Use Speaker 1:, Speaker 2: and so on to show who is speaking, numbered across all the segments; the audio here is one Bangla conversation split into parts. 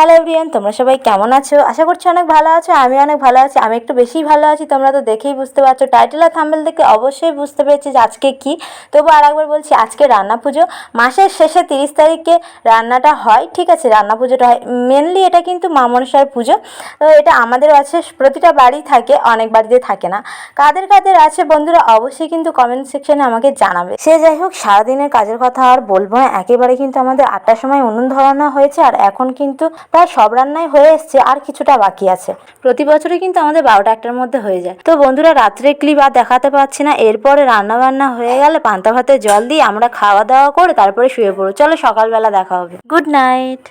Speaker 1: হ্যালো এভরিয়ান তোমরা সবাই কেমন আছো? আশা করছি অনেক ভালো আছো, আমি অনেক ভালো আছি, আমি একটু বেশিই ভালো আছি, তোমরা তো দেখেই বুঝতে পারছ। টাইটেল আর থাম্বেল দেখে অবশ্যই বুঝতে পেরেছি যে আজকে কি। তবু আর একবার বলছি, আজকে রান্না পুজো। মাসের শেষে তিরিশ তারিখে রান্নাটা হয়, ঠিক আছে? রান্না পুজোটা হয়। মেনলি এটা কিন্তু মা মনসার পুজো। তো এটা আমাদের আছে, প্রতিটা বাড়ি থাকে, অনেক বাড়িতে থাকে না। কাদের কাদের আছে বন্ধুরা, অবশ্যই কিন্তু কমেন্ট সেকশনে আমাকে জানাবে। সে যাই হোক, সারাদিনের কাজের কথা আর বলব না। একেবারে কিন্তু আমাদের আটটার সময় উনুন ধরানো হয়েছে, আর এখন কিন্তু প্রায় সব রান্নাই হয়ে এসছে, আর কিছুটা বাকি আছে। প্রতি বছরই কিন্তু আমাদের বারোটা একটার মধ্যে হয়ে যায়। তো বন্ধুরা, রাত্রে ক্লিপ আর দেখাতে পারছি না। এরপরে রান্না বান্না হয়ে গেলে পান্তা ভাতে জল দিয়ে আমরা খাওয়া দাওয়া করে তারপরে শুয়ে পড়ো চলো সকালবেলা দেখা হবে। Good night!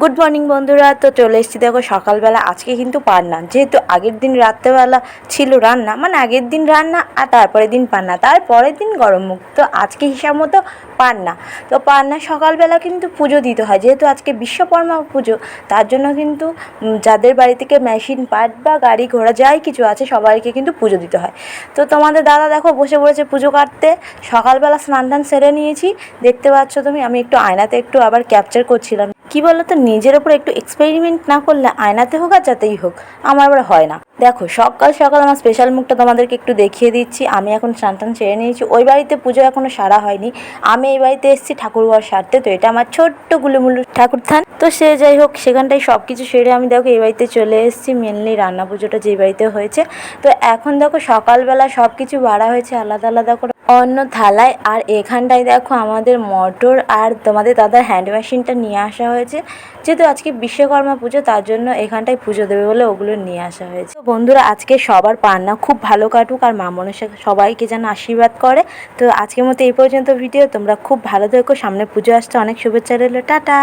Speaker 1: গুড মর্নিং বন্ধুরা। তো চলে এসেছি, দেখো সকালবেলা, আজকে কিন্তু পান্না। যেহেতু আগের দিন রাত্রেবেলা ছিল রান্না মানে আগের দিন রান্না আর তারপরের দিন পান্না, তারপরের দিন গরম মুখ। তো আজকে হিসাব মতো পান্না। তো পান্না সকালবেলা কিন্তু পুজো দিতে হয়, যেহেতু আজকে বিশ্বকর্মা পুজো, তার জন্য কিন্তু যাদের বাড়ি থেকে মেশিন, পাট বা গাড়ি ঘোড়া যাই কিছু আছে, সবাইকে কিন্তু পুজো দিতে হয়। তো তোমাদের দাদা দেখো বসে পড়েছে পুজো কাটতে। সকালবেলা স্নান টান সেরে নিয়েছি। দেখতে পাচ্ছ তুমি, আমি একটু আয়নাতে একটু আবার ক্যাপচার করছিলাম। কি বলো তো নিজের ওপর একটু এক্সপেরিমেন্ট না করলে আয়নাতে হোক আর যাতেই হোক, আমার আবার হয় না। দেখো, সকাল সকাল আমার স্পেশাল মুখটা তোমাদেরকে একটু দেখিয়ে দিচ্ছি। আমি এখন স্নান টান সেরে নিয়েছি। ওই বাড়িতে পুজো এখনও সারা হয়নি। আমি এই বাড়িতে এসেছি ঠাকুর ঘর সারতে, তো এটা আমার ছোট্ট গুলুমুলু ঠাকুর থান। তো সে যাই হোক, সেখানটায় সব কিছু সেরে আমি দেখো এই বাড়িতে চলে এসেছি। মেনলি রান্না পুজোটা যে বাড়িতে হয়েছে। তো এখন দেখো সকালবেলা সব কিছু বাড়া হয়েছে, আলাদা আলাদা করে অন্য থালায়। আর এখানটায় দেখো আমাদের মটর আর তোমাদের দাদার হ্যান্ড মেশিনটা নিয়ে আসা হয়েছে। যেহেতু আজকে বিশ্বকর্মা পুজো, তার জন্য এখানটায় পুজো দেবে বলে ওগুলো নিয়ে আসা হয়েছে। বন্ধুরা, আজকে সবার পান্না খুব ভালো কাটুক আর মা মনসা সবাইকে যেন আশীর্বাদ করে। তো আজকের মতো এই পর্যন্ত ভিডিও। তোমরা খুব ভালো থেকো। সামনে পুজো আসছে। অনেক শুভেচ্ছা রইল। টাটা!